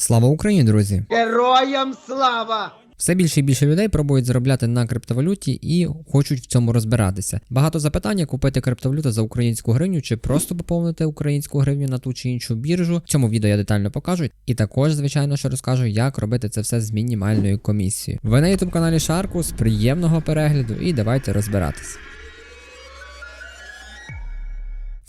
Слава Україні, друзі! Героям слава! Все більше і більше людей пробують заробляти на криптовалюті і хочуть в цьому розбиратися. Багато запитань, як купити криптовалюту за українську гривню чи просто поповнити українську гривню на ту чи іншу біржу. В цьому відео я детально покажу. І також, звичайно, що розкажу, як робити це все з мінімальною комісією. Ви на youtube каналі Шаркус, приємного перегляду і давайте розбиратись.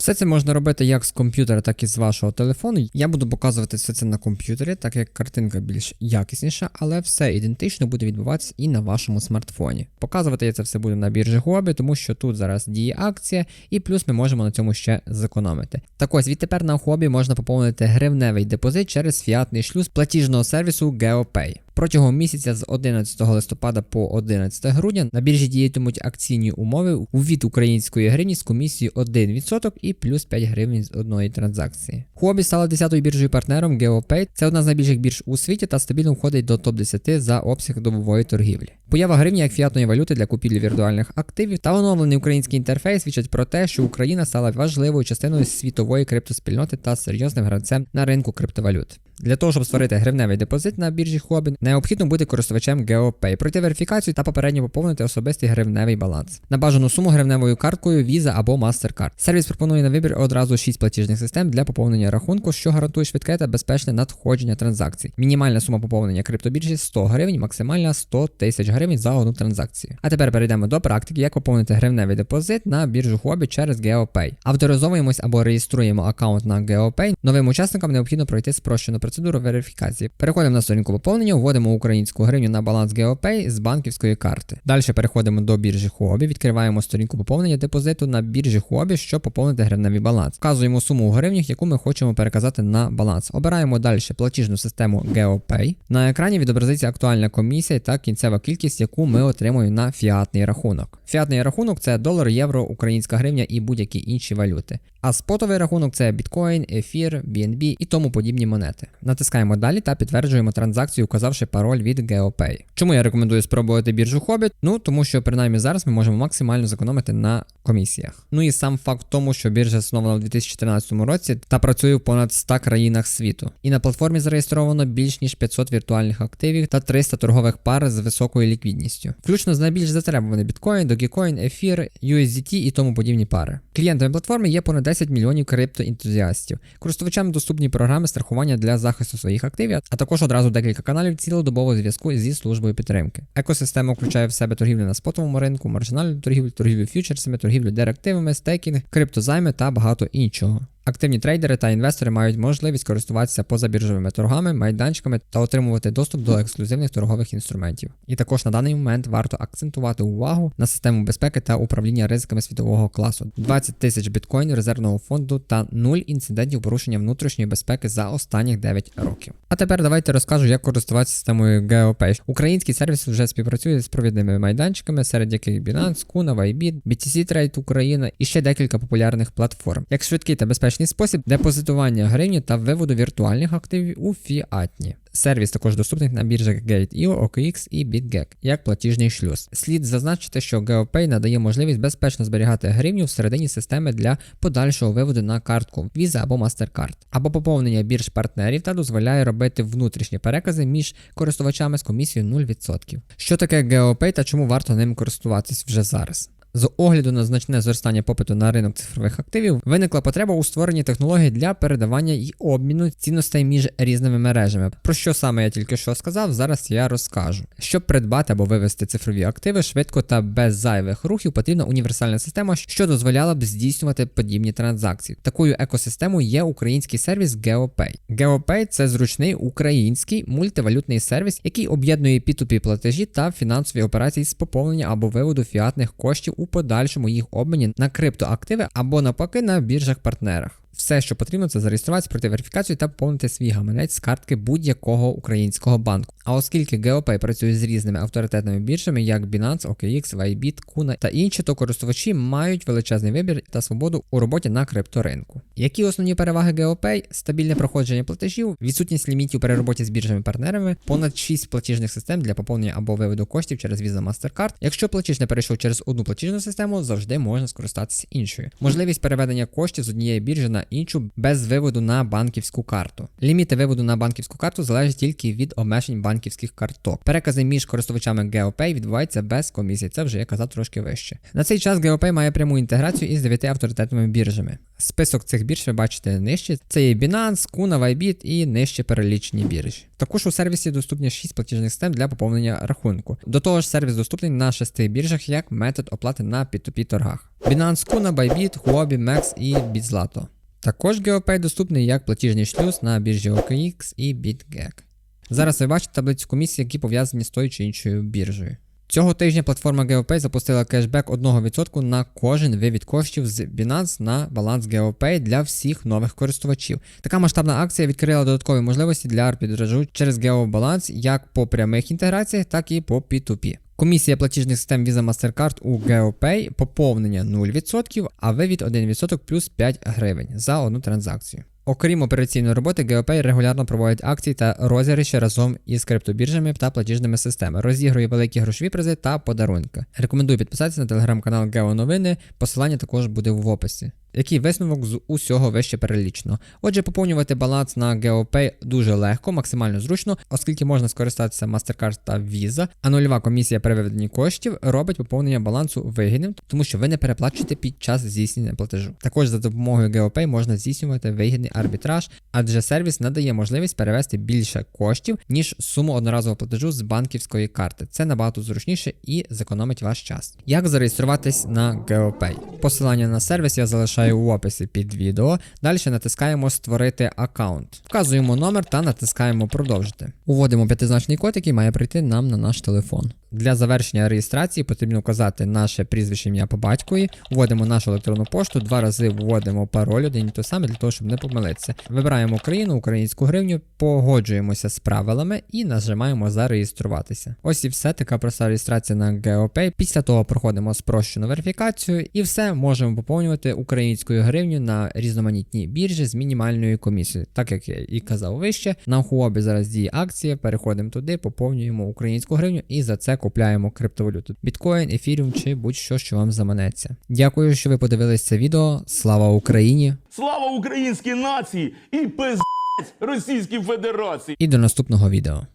Все це можна робити як з комп'ютера, так і з вашого телефону. Я буду показувати все це на комп'ютері, так як картинка більш якісніша, але все ідентично буде відбуватися і на вашому смартфоні. Показувати я це все буду на біржі Гобі, тому що тут зараз діє акція, і плюс ми можемо на цьому ще зекономити. Так ось відтепер на хобі можна поповнити гривневий депозит через фіатний шлюз платіжного сервісу GeoPay. Протягом місяця з 11 листопада по 11 грудня на біржі діятимуть акційні умови у від української гривні з комісією 1% і плюс 5 гривень з одної транзакції. Хобі стала 10-ю біржею партнером GeoPay. Це одна з найбільших бірж у світі та стабільно входить до топ-10 за обсяг добової торгівлі. Поява гривні як фіатної валюти для купівлі віртуальних активів та оновлений український інтерфейс свідчать про те, що Україна стала важливою частиною світової криптоспільноти та серйозним гравцем на ринку криптовалют. Для того, щоб створити гривневий депозит на біржі Хобі, необхідно бути користувачем GeoPay, пройти верифікацію та попередньо поповнити особистий гривневий баланс. На бажану суму гривневою карткою Visa або MasterCard. Сервіс пропонує на вибір одразу 6 платіжних систем для поповнення рахунку, що гарантує швидке та безпечне надходження транзакцій. Мінімальна сума поповнення криптобіржі 100 гривень, максимальна 100 тисяч гривень за одну транзакцію. А тепер перейдемо до практики, як поповнити гривневий депозит на біржу Хобі через GeoPay. Авторизовуємось або реєструємо аккаунт на GeoPay. Новим учасникам необхідно пройти спрощену процедуру верифікації. Переходимо на сторінку поповнення, вводимо українську гривню на баланс GeoPay з банківської карти. Далі переходимо до біржі Хобі, відкриваємо сторінку поповнення депозиту на біржі Хобі, щоб поповнити гривневий баланс. Вказуємо суму у гривнях, яку ми хочемо переказати на баланс. Обираємо далі платіжну систему GeoPay. На екрані відобразиться актуальна комісія та кінцева кількість, яку ми отримуємо на фіатний рахунок. Фіатний рахунок це долар, євро, українська гривня і будь-які інші валюти. А спотовий рахунок це біткоін, ефір, BNB і тому подібні монети. Натискаємо далі та підтверджуємо транзакцію, указавши пароль від GeoPay. Чому я рекомендую спробувати біржу Hobit? Ну тому що принаймні зараз ми можемо максимально зекономити на комісіях. Ну і сам факт тому, що біржа заснована у 2014 році та працює в понад 100 країнах світу. І на платформі зареєстровано більш ніж 500 віртуальних активів та 300 торгових пар з високою ліквідністю, включно з найбільш затребуваний біткоін, Dogecoin, ефір, USDT і тому подібні пари. Клієнтами платформи є понад 10 мільйонів криптоентузіастів. Користувачам доступні програми страхування для захисту своїх активів, а також одразу декілька каналів цілодобового зв'язку зі службою підтримки. Екосистема включає в себе торгівлю на спотовому ринку, маржинальну торгівлю, торгівлю фьючерсами, торгівлю директивами, стейкінг, криптозайми та багато іншого. Активні трейдери та інвестори мають можливість користуватися позабіржовими торгами, майданчиками та отримувати доступ до ексклюзивних торгових інструментів. І також на даний момент варто акцентувати увагу на систему безпеки та управління ризиками світового класу, 20 тисяч біткоїнів резервного фонду та 0 інцидентів порушення внутрішньої безпеки за останніх 9 років. А тепер давайте розкажу, як користуватися системою GeoPay. Український сервіс вже співпрацює з провідними майданчиками, серед яких Binance, Kuna, Bybit, BTC Trade Україна і ще декілька популярних платформ, як швидкий та безпечний спосіб депозитування гривні та виводу віртуальних активів у фіатні. Сервіс також доступний на біржах Gate.io, OKX і BitGet, як платіжний шлюз. Слід зазначити, що GeoPay надає можливість безпечно зберігати гривню всередині системи для подальшого виводу на картку Visa або MasterCard, або поповнення бірж партнерів та дозволяє робити внутрішні перекази між користувачами з комісією 0%. Що таке GeoPay та чому варто ним користуватись вже зараз? З огляду на значне зростання попиту на ринок цифрових активів виникла потреба у створенні технологій для передавання і обміну цінностей між різними мережами. Про що саме я тільки що сказав, зараз я розкажу. Щоб придбати або вивести цифрові активи швидко та без зайвих рухів, потрібна універсальна система, що дозволяла б здійснювати подібні транзакції. Такою екосистемою є український сервіс GeoPay. GeoPay – це зручний український мультивалютний сервіс, який об'єднує P2P платежі та фінансові операції з поповнення або виводу фіатних коштів у подальшому їх обміні на криптоактиви або навпаки на біржах партнерах. Все, що потрібно, це зареєструватися, пройти верифікацію та поповнити свій гаманець з картки будь-якого українського банку. А оскільки GeoPay працює з різними авторитетними біржами, як Binance, OKX, Bybit, Kuna та інші, то користувачі мають величезний вибір та свободу у роботі на крипторинку. Які основні переваги GeoPay? Стабільне проходження платежів, відсутність лімітів при роботі з біржами-партнерами, понад 6 платіжних систем для поповнення або виводу коштів через Visa MasterCard. Якщо платіж не перейшов через одну платіжну систему, завжди можна скористатися іншою. Можливість переведення коштів з однієї біржі на іншу без виводу на банківську карту. Ліміти виводу на банківську карту залежать тільки від обмежень банківських карток. Перекази між користувачами GeoPay відбуваються без комісії. Це вже я казав трошки вище. На цей час GeoPay має пряму інтеграцію із 9 авторитетними біржами. Список цих бірж ви бачите нижче. Це є Binance, Kuna, Bybit і нижче перелічені біржі. Також у сервісі доступні 6 платіжних систем для поповнення рахунку. До того ж, сервіс доступний на 6 біржах як метод оплати на P2P торгах. Binance, Kuna, Bybit, Huobi, Mex і BitZlato. Також GeoPay доступний як платіжний шлюз на біржі OKX і BitGeg. Зараз ви бачите таблицю комісій, які пов'язані з тою чи іншою біржею. Цього тижня платформа GeoPay запустила кешбек 1% на кожен вивід коштів з Binance на баланс GeoPay для всіх нових користувачів. Така масштабна акція відкрила додаткові можливості для арбітражу через GeoBalance як по прямих інтеграціях, так і по P2P. Комісія платіжних систем Visa Mastercard у GeoPay поповнення 0%, а вивід 1% плюс 5 гривень за одну транзакцію. Окрім операційної роботи, GeoPay регулярно проводить акції та розіграші разом із криптобіржами та платіжними системами, розігрує великі грошові призи та подарунки. Рекомендую підписатися на телеграм-канал GeoNовини, посилання також буде в описі. Який висновок з усього вище перелічено? Отже, поповнювати баланс на GeoPay дуже легко, максимально зручно, оскільки можна скористатися MasterCard та Visa, а нульова комісія при виведенні коштів робить поповнення балансу вигідним, тому що ви не переплачуєте під час здійснення платежу. Також за допомогою GeoPay можна здійснювати вигідний арбітраж, адже сервіс надає можливість перевести більше коштів, ніж суму одноразового платежу з банківської карти. Це набагато зручніше і зекономить ваш час. Як зареєструватись на GeoPay? Посилання на сервіс я залишаю у описі під відео. Далі натискаємо Створити аккаунт. Вказуємо номер та натискаємо Продовжити. Уводимо п'ятизначний код, який має прийти нам на наш телефон. Для завершення реєстрації потрібно вказати наше прізвище ім'я по батькові, вводимо нашу електронну пошту, два рази вводимо пароль один і той самий для того, щоб не помилитися. Вибираємо Україну, українську гривню, погоджуємося з правилами і нажимаємо зареєструватися. Ось і все, така проста реєстрація на GeoPay. Після того проходимо спрощену верифікацію і все можемо поповнювати українською гривню на різноманітні біржі з мінімальною комісією. Так як я і казав вище, на Хуобі зараз діє акція, переходимо туди, поповнюємо українську гривню і за це купляємо криптовалюту. Біткоін, ефіріум чи будь-що, що вам заманеться. Дякую, що ви подивились це відео. Слава Україні! Слава українській нації і пиздець Російській Федерації! І до наступного відео.